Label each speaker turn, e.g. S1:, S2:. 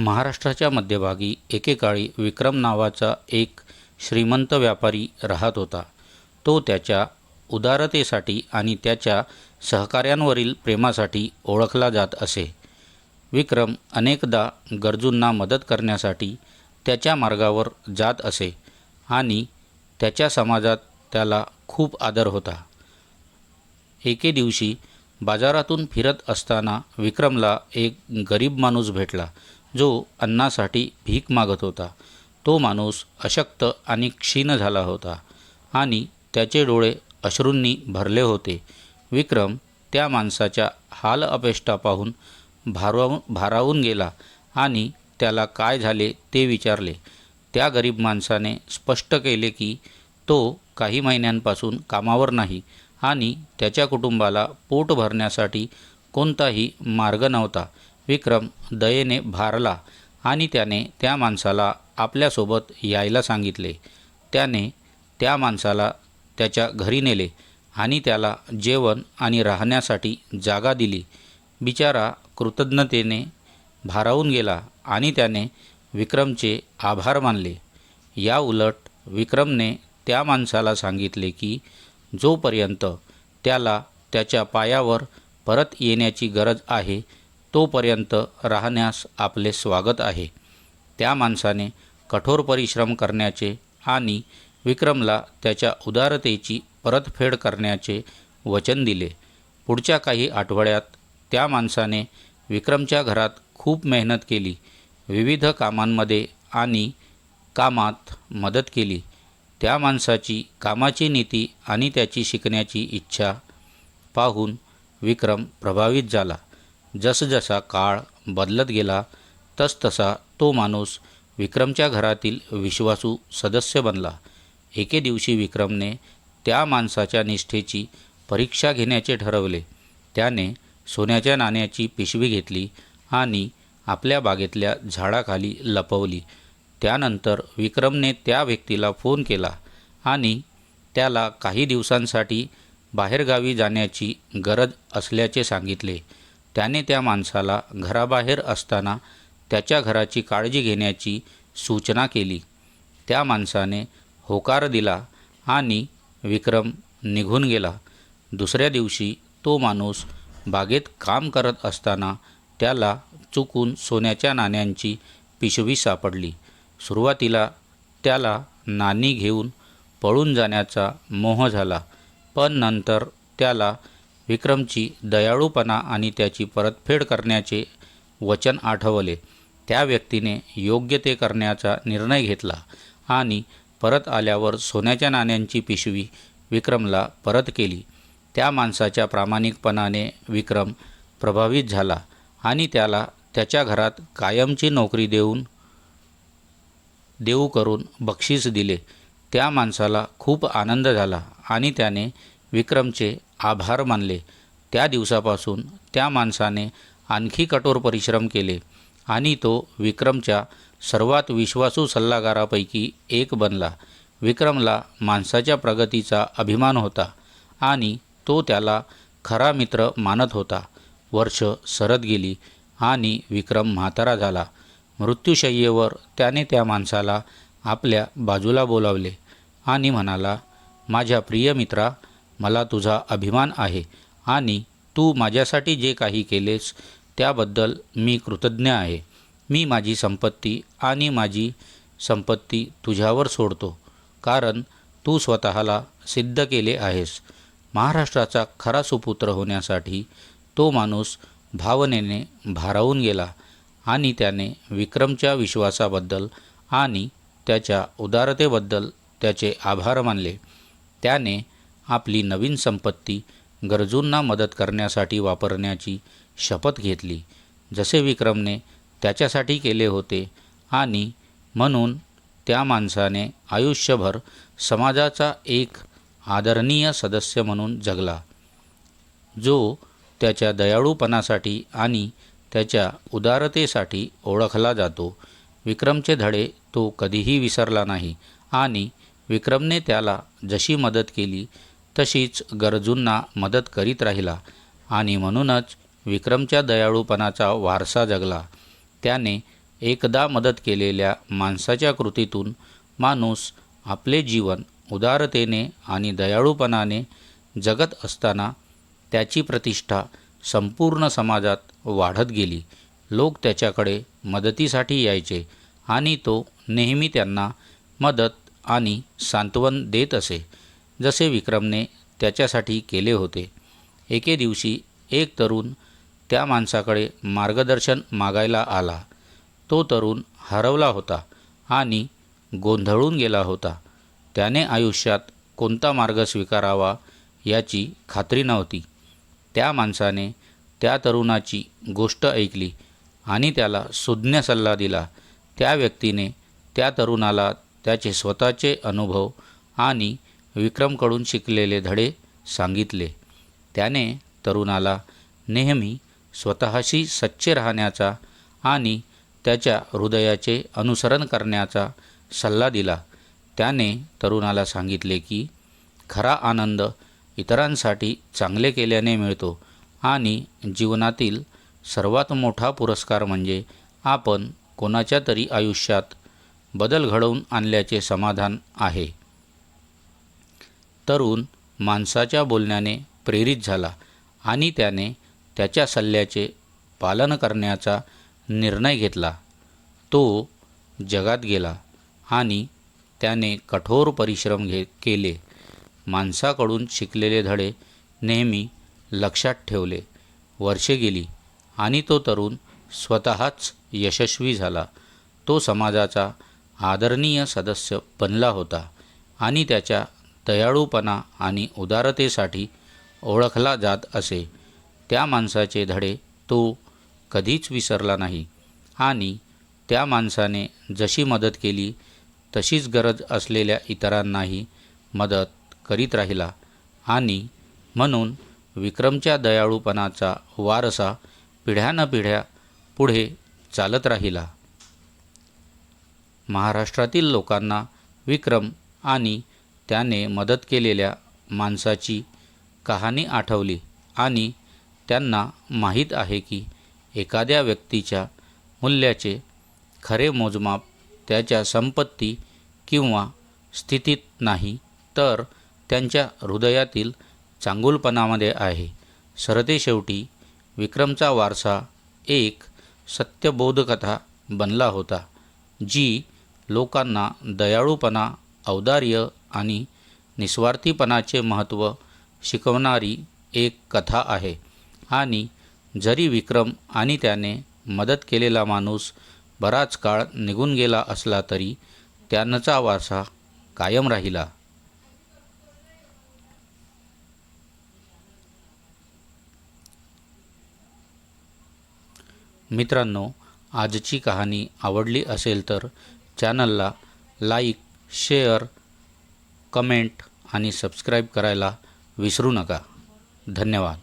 S1: महाराष्ट्राच्या मध्यभागी एकेकाळी विक्रम नावाचा एक श्रीमंत व्यापारी राहत होता. तो त्याच्या उदारतेसाठी आणि त्याच्या सहकाऱ्यांवरील प्रेमासाठी ओळखला जात असे. विक्रम अनेकदा गरजूंना मदत करण्यासाठी त्याच्या मार्गावर जात असे आणि त्याच्या समाजात त्याला खूप आदर होता. एके दिवशी बाजारातून फिरत असताना विक्रमला एक गरीब माणूस भेटला. जो अन्नासाठी भीक मागत होता. तो माणूस अशक्त आणि क्षीण झाला होता आणि त्याचे डोळे अश्रूंनी भरले होते. विक्रम त्या माणसाच्या हाल अपेष्टा पाहून भारव भारावून गेला आणि त्याला काय झाले ते विचारले. त्या गरीब माणसाने स्पष्ट केले की तो काही महिन्यांपासून कामावर नाही आणि त्याच्या कुटुंबाला पोट भरण्यासाठी कोणताही मार्ग नव्हता. विक्रम दयेने भारला आणि त्याने त्या माणसाला आपल्यासोबत यायला सांगितले. त्याने त्या माणसाला त्याच्या घरी नेले आणि त्याला जेवण आणि राहण्यासाठी जागा दिली. बिचारा कृतज्ञतेने भारावून गेला आणि त्याने विक्रमचे आभार मानले. या उलट विक्रमने त्या माणसाला सांगितले की जोपर्यंत त्याला त्याच्या पायावर परत येण्याची गरज आहे तोपर्यंत राहण्यास आपले स्वागत आहे. त्या माणसाने कठोर परिश्रम करण्याचे आणि विक्रमला त्याच्या उदारतेची परतफेड करण्याचे वचन दिले. पुढच्या काही आठवड्यात त्या माणसाने विक्रमच्या घरात खूप मेहनत केली विविध कामांमध्ये आणि कामात मदत केली. त्या माणसाची कामाची नीती आणि त्याची शिकण्याची इच्छा पाहून विक्रम प्रभावित झाला. जसजसा काळ बदलत गेला तसतसा तो माणूस विक्रमच्या घरातील विश्वासू सदस्य बनला. एके दिवशी विक्रमने त्या माणसाच्या निष्ठेची परीक्षा घेण्याचे ठरवले. त्याने सोन्याच्या नाण्याची पिशवी घेतली आणि आपल्या बागेतल्या झाडाखाली लपवली. त्यानंतर विक्रमने त्या व्यक्तीला फोन केला आणि त्याला काही दिवसांसाठी बाहेरगावी जाण्याची गरज असल्याचे सांगितले. त्याने त्या माणसाला घराबाहेर असताना त्याच्या घराची काळजी घेण्याची सूचना केली. त्या माणसाने होकार दिला आणि विक्रम निघून गेला. दुसऱ्या दिवशी तो माणूस बागेत काम करत असताना त्याला चुकून सोन्याच्या नाण्यांची पिशवी सापडली. सुरुवातीला त्याला नाणी घेऊन पळून जाण्याचा मोह झाला पण नंतर त्याला विक्रमची दयाळूपणा आणि त्याची परतफेड करण्याचे वचन आठवले. त्या व्यक्तीने योग्य ते करण्याचा निर्णय घेतला आणि परत आल्यावर सोन्याच्या नाण्यांची पिशवी विक्रमला परत केली. त्या माणसाच्या प्रामाणिकपणाने विक्रम प्रभावित झाला आणि त्याला त्याच्या घरात कायमची नोकरी देऊन देऊ करून बक्षीस दिले. त्या माणसाला खूप आनंद झाला आणि त्याने विक्रमचे आभार मानले. त्या दिवसापासून त्या माणसाने आणखी कठोर परिश्रम केले आणि तो विक्रमच्या सर्वात विश्वासू सल्लागारापैकी एक बनला. विक्रमला माणसाच्या प्रगतीचा अभिमान होता आणि तो त्याला खरा मित्र मानत होता. वर्ष सरत गेली आणि विक्रम म्हातारा झाला. मृत्यूशय्येवर त्याने त्या माणसाला आपल्या बाजूला बोलावले आणि म्हणाला माझ्या प्रिय मित्रा मला तुझा अभिमान आहे आणि तू माझ्यासाठी जे काही केलेस त्याबद्दल मी कृतज्ञ आहे. मी माझी संपत्ती आणि माझी संपत्ती तुझ्यावर सोडतो कारण तू स्वतःला सिद्ध केले आहेस. महाराष्ट्राचा खरा सुपुत्र होण्यासाठी तो माणूस भावनेने भारावून गेला आणि त्याने विक्रमच्या विश्वासाबद्दल आणि त्याच्या उदारतेबद्दल त्याचे आभार मानले. त्याने आपली नवीन संपत्ती गरजूंना मदत करण्यासाठी वापरण्याची शपथ घेतली. जसे विक्रमने त्याच्यासाठी केले होते आणि म्हणून त्या माणसाने आयुष्यभर समाजाचा एक आदरणीय सदस्य म्हणून जगला जो त्याच्या दयाळूपणासाठी आणि त्याच्या उदारतेसाठी ओळखला जातो. विक्रमचे धडे तो कधीही विसरला नाही आणि विक्रमने त्याला जशी मदत केली तशीच गरजूंना मदत करीत राहिला आणि म्हणूनच विक्रमच्या दयाळूपणाचा वारसा जगला. त्याने एकदा मदत केलेल्या माणसाच्या कृतीतून माणूस आपले जीवन उदारतेने आणि दयाळूपणाने जगत असताना त्याची प्रतिष्ठा संपूर्ण समाजात वाढत गेली. लोक त्याच्याकडे मदतीसाठी यायचे आणि तो नेहमी त्यांना मदत आणि सांत्वन देत असे. जसे विक्रमने त्याच्यासाठी केले होते. एके दिवशी एक तरुण त्या माणसाकडे मार्गदर्शन मागायला आला. तो तरुण हरवला होता आणि गोंधळून गेला होता. त्याने आयुष्यात कोणता मार्ग स्वीकारावा याची खात्री नव्हती. त्या माणसाने त्या तरुणाची गोष्ट ऐकली आणि त्याला सुज्ञ सल्ला दिला. त्या व्यक्तीने त्या तरुणाला त्याचे स्वतःचे अनुभव आणि विक्रमकडून शिकलेले धडे सांगितले. त्याने तरुणाला नेहमी स्वतःशी सच्चे राहण्याचा आणि त्याच्या हृदयाचे अनुसरण करण्याचा सल्ला दिला. त्याने तरुणाला सांगितले की खरा आनंद इतरांसाठी चांगले केल्याने मिळतो आणि जीवनातील सर्वात मोठा पुरस्कार म्हणजे आपण कोणाच्या तरी आयुष्यात बदल घडवून आणल्याचे समाधान आहे. तरुण माणसाच्या बोलण्याने प्रेरित झाला आणि त्याने त्याच्या सल्ल्याचे पालन करण्याचा निर्णय घेतला. तो जगात गेला आणि त्याने कठोर परिश्रम घे केले. माणसाकडून शिकलेले धडे नेहमी लक्षात ठेवले. वर्षे गेली आणि तो तरुण स्वतःच यशस्वी झाला. तो समाजाचा आदरणीय सदस्य बनला होता आणि त्याच्या दयाळूपणा आणि उदारतेसाठी ओळखला जात असे. त्या माणसाचे धडे तो कधीच विसरला नाही. आणि त्या माणसाने जशी मदत केली तशीच गरज असलेल्या इतरांनाही मदत करीत राहिला. आणि म्हणून विक्रमच्या दयाळूपणाचा वारसा पिढ्यानपिढ्या पुढे चालत राहिला. महाराष्ट्रातील लोकांना विक्रम आणि त्याने मदत केलेल्या माणसाची कहाणी आठवली आणि त्यांना माहीत आहे की एखाद्या व्यक्तीच्या मूल्याचे खरे मोजमाप त्याच्या संपत्ती किंवा स्थितीत नाही तर त्यांच्या हृदयातील चांगुलपणामध्ये आहे. सरतेशेवटी विक्रमचा वारसा एक सत्यबोधकथा बनला होता जी लोकांना दयाळूपणा औदार्य आणि निस्वार्थीपणाचे महत्त्व शिकवणारी एक कथा आहे. आणि जरी विक्रम आणि त्याने मदत केलेला माणूस बराच काळ निघून गेला असला तरी त्यांचा वारसा कायम राहिला. मित्रांनो आजची कहाणी आवडली असेल तर चॅनलला लाईक शेअर कमेंट आणि सबस्क्राईब करायला विसरू नका. धन्यवाद.